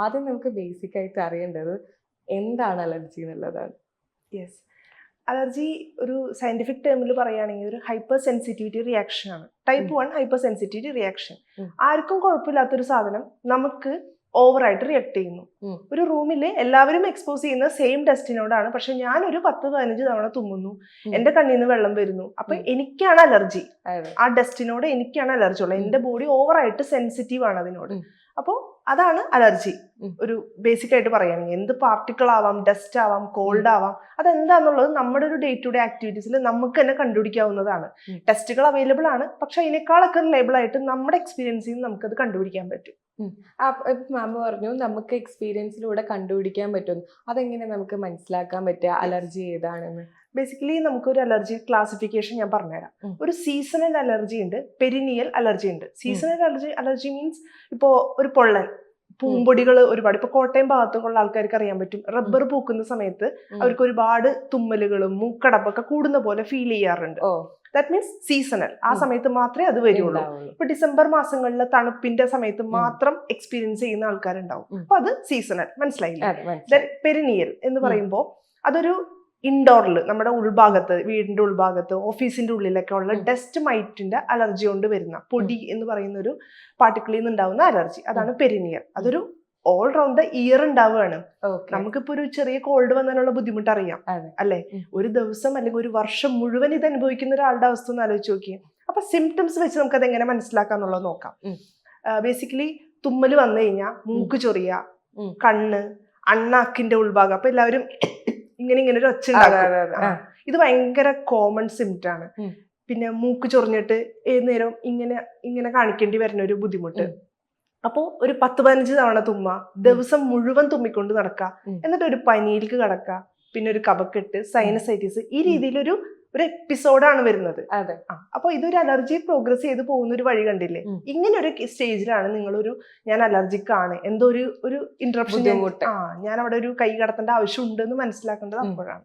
ആദ്യം നമുക്ക് ബേസിക് ആയിട്ട് അറിയേണ്ടത് എന്താണ് അലർജി എന്നുള്ളതാണ് യെസ് അലർജി ഒരു സയന്റിഫിക് ടേമിൽ പറയുകയാണെങ്കിൽ ഒരു ഹൈപ്പർ സെൻസിറ്റിവിറ്റി റിയാക്ഷൻ ആണ് type one hyper sensitivity reaction. ആർക്കും കുഴപ്പമില്ലാത്തൊരു സാധനം നമുക്ക് ഓവറായിട്ട് റിയാക്ട് ചെയ്യുന്നു. ഒരു റൂമിൽ എല്ലാവരും എക്സ്പോസ് ചെയ്യുന്ന സെയിം ഡസ്റ്റിനോടാണ് പക്ഷെ ഞാൻ ഒരു പത്ത് പതിനഞ്ച് തവണ തുമ്മുന്നു. എന്റെ കണ്ണിൽ നിന്ന് വെള്ളം വരുന്നു. അപ്പൊ. എനിക്കാണ് അലർജി ആ ഡസ്റ്റിനോട് എനിക്കാണ് അലർജി ഉള്ളത്. എന്റെ ബോഡി ഓവറായിട്ട് സെൻസിറ്റീവ് ആണ് അതിനോട്. അപ്പോൾ അതാണ് അലർജി. ഒരു ബേസിക് ആയിട്ട് പറയുകയാണെങ്കിൽ എന്ത് പാർട്ടിക്കിൾ ആവാം ഡസ്റ്റ് ആവാം കോൾഡ് ആവാം അതെന്താന്നുള്ളത് നമ്മുടെ ഒരു ഡേ ടു ഡേ ആക്ടിവിറ്റീസിൽ നമുക്ക് തന്നെ കണ്ടുപിടിക്കാവുന്നതാണ്. ടെസ്റ്റുകൾ അവൈലബിൾ ആണ്. പക്ഷെ അതിനേക്കാളൊക്കെ റിലേബിൾ ആയിട്ട് നമ്മുടെ എക്സ്പീരിയൻസിൽ നിന്ന് നമുക്കത് കണ്ടുപിടിക്കാൻ പറ്റും. മാം പറഞ്ഞു നമുക്ക് എക്സ്പീരിയൻസിലൂടെ കണ്ടുപിടിക്കാൻ പറ്റും അതെങ്ങനെ നമുക്ക് മനസ്സിലാക്കാൻ പറ്റുക? അലർജി ഏതാണെന്ന്? ബേസിക്കലി നമുക്കൊരു അലർജി ക്ലാസിഫിക്കേഷൻ ഞാൻ പറഞ്ഞുതരാം. ഒരു സീസണൽ അലർജി ഉണ്ട് പെരിനിയൽ അലർജി ഉണ്ട്. സീസണൽ അലർജി അലർജി മീൻസ് ഇപ്പോൾ ഒരു പൊള്ളൻ പൂമ്പൊടികൾ ഒരുപാട്. ഇപ്പൊ കോട്ടയം ഭാഗത്തുള്ള ആൾക്കാർക്ക് അറിയാൻ പറ്റും. റബ്ബർ പൂക്കുന്ന സമയത്ത്. അവർക്ക് ഒരുപാട് തുമ്മലുകളും മൂക്കടപ്പൊക്കെ കൂടുന്ന പോലെ ഫീൽ ചെയ്യാറുണ്ട്. ദാറ്റ് മീൻസ് സീസണൽ ആ സമയത്ത് മാത്രമേ അത് വരുള്ളൂ. ഇപ്പൊ ഡിസംബർ മാസങ്ങളിലെ തണുപ്പിന്റെ സമയത്ത് മാത്രം എക്സ്പീരിയൻസ് ചെയ്യുന്ന ആൾക്കാരുണ്ടാവും. അപ്പൊ അത് സീസണൽ മനസ്സിലായില്ല? മനസ്സിലായി. പെരിനിയൽ എന്ന് പറയുമ്പോ പറയുമ്പോൾ അതൊരു ഇൻഡോറിൽ നമ്മുടെ ഉൾഭാഗത്ത് വീടിന്റെ ഉൾഭാഗത്ത് ഓഫീസിന്റെ ഉള്ളിലൊക്കെ ഉള്ള ഡസ്റ്റ് മൈറ്റിന്റെ അലർജി കൊണ്ട് വരുന്ന പൊടി എന്ന് പറയുന്ന ഒരു പാർട്ടിക്കിളിൽ നിന്ന് ഉണ്ടാവുന്ന അലർജി അതാണ് പെരിനിയർ അതൊരു ഓൾ റൗണ്ട് ഇയർ ഉണ്ടാവുകയാണ് നമുക്കിപ്പോ ഒരു ചെറിയ കോൾഡ് വന്നാലുള്ള ബുദ്ധിമുട്ട് അറിയാം. അല്ലെ? ഒരു ദിവസം അല്ലെങ്കിൽ ഒരു വർഷം മുഴുവൻ ഇത് അനുഭവിക്കുന്ന ഒരാളുടെ അവസ്ഥ ഒന്ന് ആലോചിച്ച് നോക്കിയേ. അപ്പൊ സിംറ്റംസ് വെച്ച് നമുക്ക് അത് എങ്ങനെ മനസ്സിലാക്കാന്നുള്ളത് നോക്കാം. ബേസിക്കലി തുമ്മൽ വന്നു കഴിഞ്ഞാൽ മൂക്ക് ചൊറിയ കണ്ണ് അണ്ണാക്കിന്റെ ഉൾഭാഗം. അപ്പൊ എല്ലാവരും ഇങ്ങനെ ഇങ്ങനെ ഒരു ഒച്ച. ഇത് ഭയങ്കര കോമൺ സിംറ്റം ആണ്. പിന്നെ മൂക്ക് ചൊറിഞ്ഞിട്ട് ഏത് നേരം ഇങ്ങനെ ഇങ്ങനെ കാണിക്കേണ്ടി വരുന്ന ഒരു ബുദ്ധിമുട്ട്. അപ്പോ അപ്പോൾ ഒരു പത്ത് പതിനഞ്ച് തവണ തുമ്മ ദിവസം മുഴുവൻ തുമ്മിക്കൊണ്ട് നടക്കുക എന്നിട്ട് ഒരു പനിയിലേക്ക് കടക്കുക പിന്നെ ഒരു കബക്കെട്ട് സൈനസൈറ്റിസ് ഈ രീതിയിലൊരു ഒരു എപ്പിസോഡാണ് വരുന്നത്. അപ്പൊ ഇതൊരു അലർജി പ്രോഗ്രസ് ചെയ്ത് പോകുന്ന ഒരു വഴി കണ്ടില്ലേ? ഇങ്ങനെ ഒരു സ്റ്റേജിലാണ് നിങ്ങളൊരു ഞാൻ അലർജിക് ആണ് എന്തോ ഒരു ഒരു ഇന്ററപ്ഷൻ ആ ഞാൻ അവിടെ ഒരു കൈ കടത്തേണ്ട ആവശ്യം ഉണ്ടെന്ന് മനസ്സിലാക്കേണ്ടത്. അപ്പോഴാണ്.